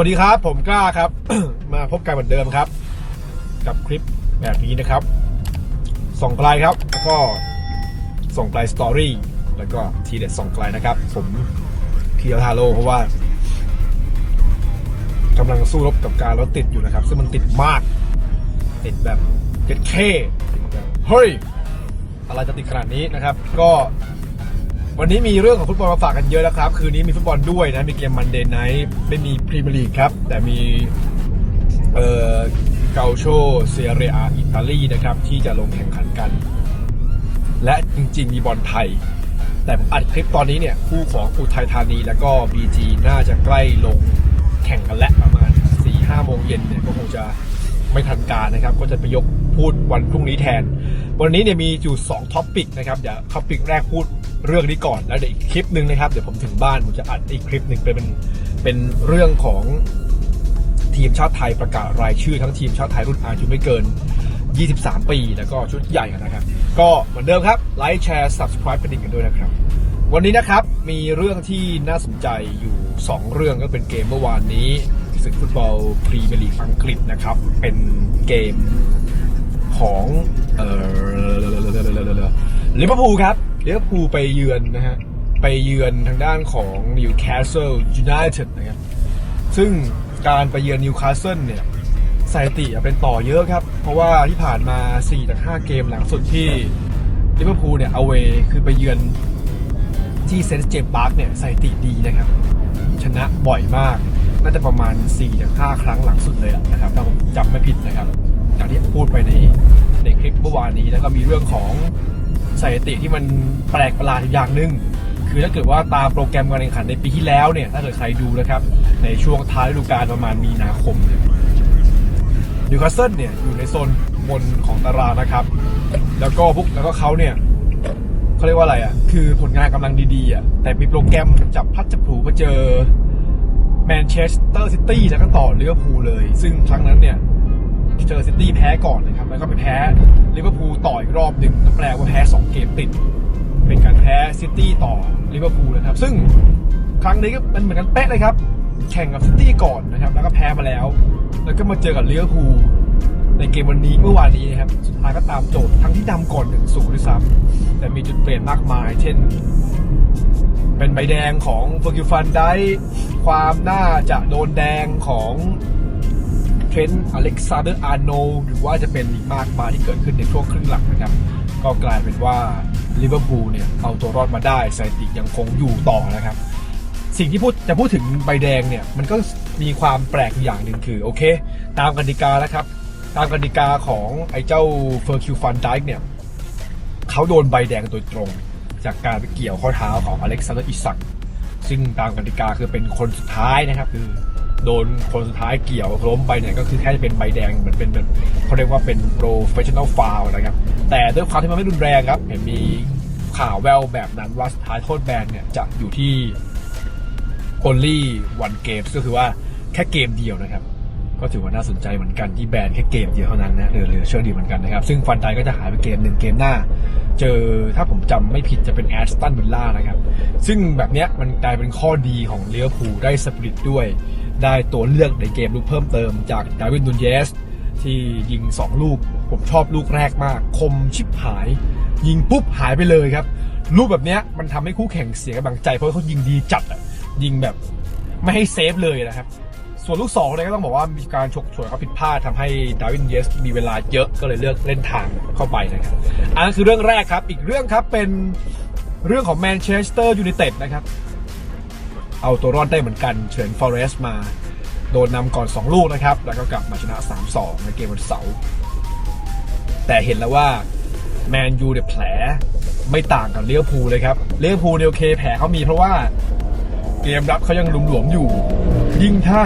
วัสดีครับ ผมกล้าครับ มาพบกันเหมือนเดิมครับ กับคลิปแบบนี้นะครับ ส่องไกลครับ แล้วก็ส่องไกลสตอรี่แล้วก็ทีเด็ดส่องไกลนะครับ ผมเพียวทาโร่เพราะว่ากำลังสู้รบกับการรถติดอยู่นะครับ ซึ่งมันติดมาก ติดแบบเจ็ดเคติดแบบเฮ้ย อะไรจะติดขนาดนี้นะครับ ก็ วันนี้มีเรื่องของฟุตบอลมาฝากกันเยอะแล้วครับ คืนนี้มีฟุตบอลด้วยนะ มีเกมมันเดย์ไนท์ไม่มีพรีเมียร์ลีกครับ แต่มีเอ่อเกาโชเซเรียอิตาลีนะครับ ที่จะลงแข่งขันกัน และจริงๆ มีบอลไทย แต่ผมอัดคลิปตอนนี้เนี่ย คู่ของอุทัยธานีแล้วก็ BG น่าจะใกล้ลงแข่งกันแล้วประมาณ4-5โมงเย็นเนี่ยก็คงจะ ไม่ทันการนะครับ ก็จะไปยกพูดวันพรุ่งนี้แทน วันนี้เนี่ยมีอยู่2ท็อปปิกนะครับเดี๋ยวท็อปปิกแรกพูดเรื่องนี้ก่อนแล้วเดี๋ยวอีกคลิปหนึ่งนะครับเดี๋ยวผมถึงบ้านผมจะอัดอีกคลิปหนึ่งเป็นเป็นเรื่องของทีมชาติไทยประกาศรายชื่อทั้งทีมชาติไทยรุ่นอายุไม่เกิน 23 ปี แล้วก็ชุดใหญ่นะครับ ก็เหมือนเดิมครับไลค์แชร์ subscribe กระดิ่งกันด้วยนะครับ วันนี้นะครับมีเรื่องที่น่าสนใจอยู่ 2 เรื่องก็เป็นเกมเมื่อวานนี้ ศึกฟุตบอลพรีเมียร์ลีกอังกฤษนะครับ เป็นเกมของเอ่อลิเวอร์พูลครับลิเวอร์พูลไปเยือนนะฮะ ไปเยือนทางด้านของนิวคาสเซิลยูไนเต็ดนะครับ ซึ่งการไปเยือนนิวคาสเซิลเนี่ยสถิติเป็นต่อเยอะครับ เพราะว่าที่ผ่านมา4จาก5เกมหลังสุดที่ลิเวอร์พูลเนี่ยเอาเวคือไปเยือนที่เซนต์เจมส์พาร์คเนี่ยสถิติดีนะครับ ชนะบ่อยมาก น่าจะประมาณ4จาก5ครั้งหลังสุดเลยอะนะครับถ้าผมจำไม่ผิดนะครับอย่างที่พูดไปในในคลิปเมื่อวานนี้แล้วก็มีเรื่องของสถิติที่มันแปลกประหลาดอย่างหนึ่งคือถ้าเกิดว่าตามโปรแกรมการแข่งขันในปีที่แล้วเนี่ย ถ้าเกิดใครดูนะครับ ในช่วงท้ายฤดูกาลประมาณมีนาคมเนี่ยนิวคาสเซิลเนี่ย อยู่ในโซนบนของตารางนะครับ แล้วก็พวกแล้วก็เขาเนี่ยเขาเรียกว่าอะไรอะ คือผลงานกำลังดีๆอะแต่มีโปรแกรมจับพลัดจับผูมาเจอ แมนเชสเตอร์ซิตี้แล้วก็ต่อลิเวอร์พูลเลย ซึ่งครั้งนั้นเนี่ยเจอซิตี้แพ้ก่อนนะครับ แล้วก็ไปแพ้ลิเวอร์พูลต่ออีกรอบหนึ่งก็แปลว่าแพ้ 2 เกมติด เป็นการแพ้ซิตี้ต่อลิเวอร์พูลนะครับ ซึ่งครั้งนี้ก็มันเหมือนกันเป๊ะเลยครับ แข่งกับซิตี้ก่อนนะครับ แล้วก็แพ้มาแล้ว แล้วก็มาเจอกับลิเวอร์พูลในเกมวันนี้เมื่อวานนี้นะครับ สุดท้ายก็ตามโจทย์ทั้งที่นำก่อนหนึ่งศูนย์ด้วยซ้ำแต่มีจุดเปลี่ยนมากมาย เช่น เป็นใบแดงของเฟอร์กิวฟันได้ความน่าจะโดนแดงของเทรนต์อเล็กซานเดอร์อาร์โนหรือว่าจะเป็นอีกมากมายที่เกิดขึ้นในช่วงครึ่งหลังนะครับ ก็กลายเป็นว่าลิเวอร์พูลเนี่ยเอาตัวรอดมาได้สถิติยังคงอยู่ต่อนะครับ สิ่งที่พูดจะพูดถึงใบแดงเนี่ย มันก็มีความแปลกอย่างหนึ่งคือ โอเค ตามกติกาแล้วครับ ตามกติกาของไอ้เจ้าเฟอร์คิวฟันไดเนี่ยเขาโดนใบแดงโดยตรง จากการไปเกี่ยวข้อเท้าของอเล็กซานเดอร์อิสักซึ่งตามกติกาคือเป็นคนสุดท้ายนะครับ คือโดนคนสุดท้ายเกี่ยวล้มไปเนี่ยก็คือแค่จะเป็นใบแดงเหมือนเป็นเป็นเขาเรียกว่าเป็น professional foul นะครับ แต่ด้วยความที่มันไม่รุนแรงครับ เห็นมีข่าวแววแบบนั้นว่าสุดท้ายโทษแบนเนี่ยจะอยู่ที่ only one game ก็คือว่าแค่เกมเดียวนะครับ ก็ถือว่าน่าสนใจเหมือนกันที่แบนแค่เกมเดียวเท่านั้นนะเรือเรือเชื่อดีเหมือนกันนะครับ ซึ่งฟันไดก็จะหายไปเกมหนึ่งเกมหน้า เจอถ้าผมจำไม่ผิดจะเป็นแอสตันวิลล่านะครับ ซึ่งแบบเนี้ยมันกลายเป็นข้อดีของเลี้ยวภูได้สปริตด้วย ได้ตัวเลือกในเกมลูกเพิ่มเติมจากดาวินดูนเยส ที่ยิง 2 ลูก ผมชอบลูกแรกมาก คมชิบหาย ยิงปุ๊บหายไปเลยครับ ลูกแบบเนี้ยมันทำให้คู่แข่งเสียกำลังใจเพราะเขายิงดีจัดอะยิงแบบไม่ให้เซฟเลยนะครับ ส่วนลูกสองเนี่ยก็ต้องบอกว่ามีการฉกฉวยเขาผิดพลาดทำให้ดาวินเยสมีเวลาเยอะก็เลยเลือกเล่นทางเข้าไปนะครับอันนั้นคือเรื่องแรกครับ อีกเรื่องครับเป็นเรื่องของแมนเชสเตอร์ยูไนเต็ดนะครับ เอาตัวรอดได้เหมือนกันเฉินฟอเรสต์มา โดนนำก่อน 2 ลูกนะครับ แล้วก็กลับมาชนะ 3-2 ในเกมวันเสาร์แต่เห็นแล้วว่าแมนยูเนี่ยแผลไม่ต่างกับเลี้ยวภูเลยครับเลี้ยวภูเนี่ยโอเคแผลเขามีเพราะว่าเกมรับเขายังหลวมๆอยู่ ยิ่งถ้า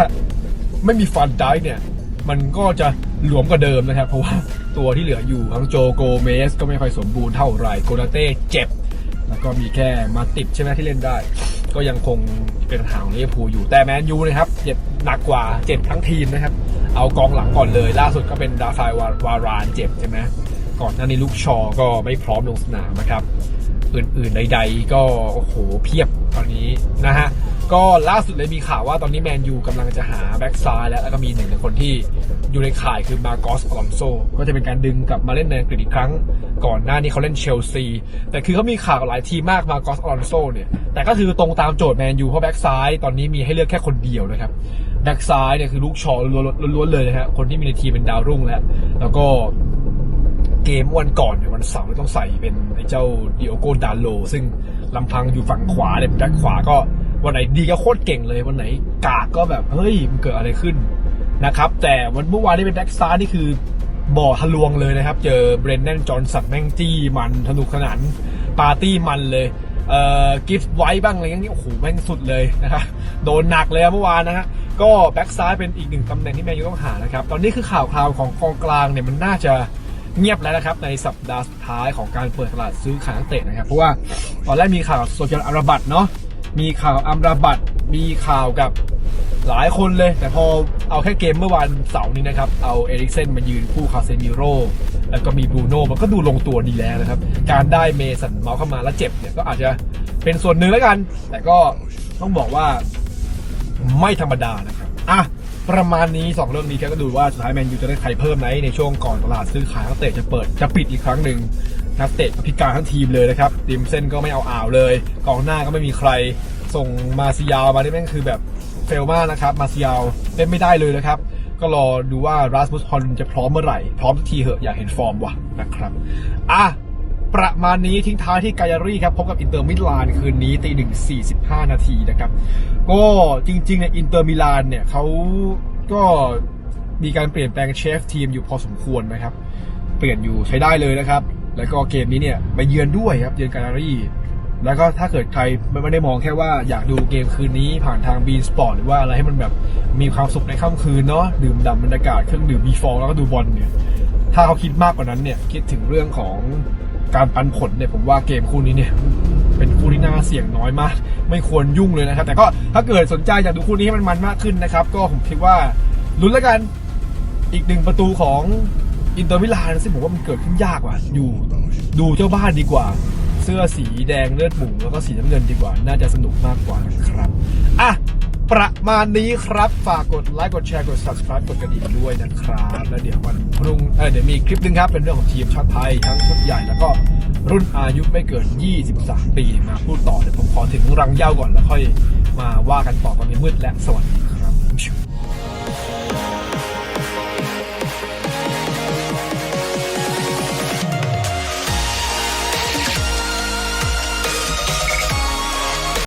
ไม่มีฟันไดเนี่ย มันก็จะหลวมกว่าเดิมนะครับ เพราะว่าตัวที่เหลืออยู่ทั้งโจโกเมสก็ไม่ค่อยสมบูรณ์เท่าไหร่โกลาเต้เจ็บ แล้วก็มีแค่มาติดใช่ไหมที่เล่นได้ ก็ยังคงเป็นหางลิเวอร์พูอยู่แต่แมนยูนะครับเจ็บหนักกว่าเจ็บทั้งทีมนะครับ เอากองหลังก่อนเลย ล่าสุดก็เป็นดาซายวารานเจ็บใช่ไหม ก่อนหน้านี้ลูกชอก็ไม่พร้อมลงสนามนะครับ อื่นๆใดๆ ก็โอ้โหเพียบตอนนี้นะฮะก็ล่าสุดเลยมีข่าวว่าตอนนี้แมนยูกำลังจะหาแบ็กซ้ายแล้วแล้วก็มีหนึ่งในคนที่อยู่ในข่ายคือมาโกสอลอนโซก็จะเป็นการดึงกลับมาเล่นในอังกฤษอีกครั้ง ก่อนหน้านี้เขาเล่นเชลซี แต่คือเขามีข่าวหลายทีมากมาโกสอลอนโซเนี่ย แต่ก็คือตรงตามโจทย์แมนยูเพราะแบ็กซ้ายตอนนี้มีให้เลือกแค่คนเดียวนะครับแบ็กซ้ายเนี่ยคือลูกชอล้วนๆเลยนะฮะคนที่มีในทีมเป็นดาวรุ่งแล้ว แล้วก็ เกมวันก่อนเนี่ยวันเสาร์ต้องใส่เป็นไอ้เจ้าดิโอโกดาโล ซึ่งลำพังอยู่ฝั่งขวาเนี่ยแบ็คขวาก็วันไหนดีก็โคตรเก่งเลย วันไหนกากก็แบบ เฮ้ย มันเกิดอะไรขึ้นนะครับ แต่วันเมื่อวานนี้เป็นแบ็กซ้ายนี่คือบ่อทะลวงเลยนะครับ เจอเบรนแนนจอห์นสันแม่งจี้มันสนุกสนานปาร์ตี้มันเลยเอ่อกิฟต์ไว้บ้างอะไรอย่างเงี้ยโอ้โหแม่งสุดเลยนะครับโดนหนักเลยเมื่อวานนะฮะก็แบ็กซ้ายเป็นอีกหนึ่งตำแหน่งที่แมนยูต้องหานะครับ ตอนนี้คือข่าวคราวของกองกลางเนี่ยมันน่าจะ เงียบแล้วนะครับในสัปดาห์สุดท้ายของการเปิดตลาดซื้อขายนักเตะนะครับ เพราะว่าตอนแรกมีข่าวโซเชียลอาราบัตเนาะมีข่าวอัมราบัตมีข่าวกับหลายคนเลย แต่พอเอาแค่เกมเมื่อวานเสาร์นี้นะครับ เอาเอริกเซนมายืนคู่คาเซมิโรแล้วก็มีบรูโน่มันก็ดูลงตัวดีแล้วนะครับ การได้เมสันเมาส์เข้ามาแล้วเจ็บเนี่ยก็อาจจะเป็นส่วนหนึ่งแล้วกัน แต่ก็ต้องบอกว่าไม่ธรรมดานะครับอะ ประมาณนี้ 2 เรื่องนี้แค่ก็ดูว่าสุดท้ายแมนยูจะได้ใครเพิ่มไหมในช่วงก่อนตลาดซื้อขายนักเตะจะเปิดจะปิดอีกครั้งหนึ่งนักเตะพิการทั้งทีมเลยนะครับทีมเส้นก็ไม่เอาอ่าวเลยกองหน้าก็ไม่มีใครส่งมาซิยาวมาได้แม่งคือแบบเฟลมากนะครับมาซิยาวเล่นไม่ได้เลยนะครับก็รอดูว่าราสมุสฮอนจะพร้อมเมื่อไหร่ พร้อมสักทีเหอะอยากเห็นฟอร์มว่ะนะครับอะ ประมาณนี้ทิ้งท้ายที่กายารี่ครับพบกับอินเตอร์มิลานคืนนี้ตีหนึ่งสี่สิบห้านาทีนะครับ ก็จริงๆเนี่ยอินเตอร์มิลานเนี่ยเขาก็มีการเปลี่ยนแปลงเชฟทีมอยู่พอสมควรนะครับ เปลี่ยนอยู่ใช้ได้เลยนะครับ แล้วก็เกมนี้เนี่ยไปเยือนด้วยครับเยือนกาลารี่แล้วก็ถ้าเกิดใครไม่ได้มองแค่ว่าอยากดูเกมคืนนี้ผ่านทางบีนสปอร์ตหรือว่าอะไรให้มันแบบมีความสุขในค่ำคืนเนาะดื่มด่ำบรรยากาศเครื่องดื่มบีฟองแล้วก็ดูบอลเนี่ยถ้าเขาคิดมากกว่านั้นเนี่ยคิดถึงเรื่องของ การปันผลเนี่ยผมว่าเกมคู่นี้เนี่ยเป็นคู่ที่น่าเสี่ยงน้อยมาก ไม่ควรยุ่งเลยนะครับ แต่ก็ถ้าเกิดสนใจอยากดูคู่นี้ให้มันมันมากขึ้นนะครับ ก็ผมคิดว่าลุ้นแล้วกันอีกหนึ่งประตูของอินเตอร์มิลานซึ่งผมว่ามันเกิดขึ้นยากว่ะอยู่ดูเจ้าบ้านดีกว่า เสื้อสีแดงเลือดหมูแล้วก็สีน้ำเงินดีกว่า น่าจะสนุกมากกว่านะครับอะ ประมาณนี้ครับ ฝากกดไลค์กดแชร์กด subscribe กดกระดิ่งด้วยนะครับ แล้วเดี๋ยววันพรุ่งเออเดี๋ยวมีคลิปหนึงครับ เป็นเรื่องของทีมชาติไทย ทั้งชุดใหญ่แล้วก็รุ่นอายุไม่เกิน 23 ปีมาพูดต่อ เดี๋ยวผมขอถึงรังเย้าก่อนแล้วค่อยมาว่ากันต่อตอนนี้มืดและสวัสดีครับ